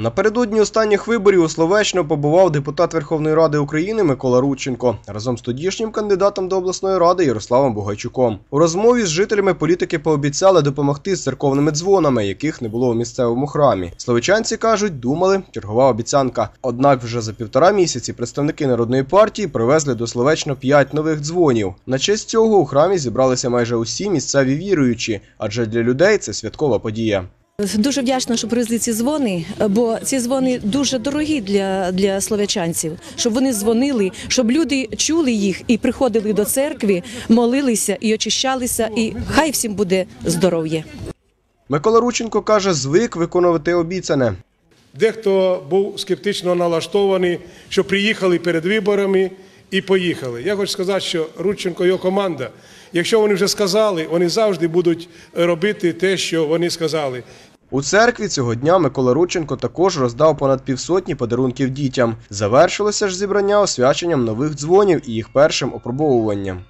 Напередодні останніх виборів у Словеччину побував депутат Верховної Ради України Микола Рудченко разом з тодішнім кандидатом до обласної ради Ярославом Бугайчуком. У розмові з жителями політики пообіцяли допомогти з церковними дзвонами, яких не було у місцевому храмі. Словичанці кажуть, думали, чергова обіцянка. Однак вже за півтора місяці представники народної партії привезли до Словеччина п'ять нових дзвонів. На честь цього у храмі зібралися майже усі місцеві віруючі, адже для людей це святкова подія. Дуже вдячна, що привезли ці дзвони, бо ці дзвони дуже дорогі для, для слов'ячанців, щоб вони дзвонили, щоб люди чули їх і приходили до церкви, молилися і очищалися, і хай всім буде здоров'я. Микола Рученко каже, звик виконувати обіцяне. Дехто був скептично налаштований, що приїхали перед виборами і поїхали. Я хочу сказати, що Рудченко і його команда, якщо вони вже сказали, вони завжди будуть робити те, що вони сказали. У церкві цього дня Микола Рученко також роздав понад півсотні подарунків дітям. Завершилося ж зібрання освяченням нових дзвонів і їх першим опробовуванням.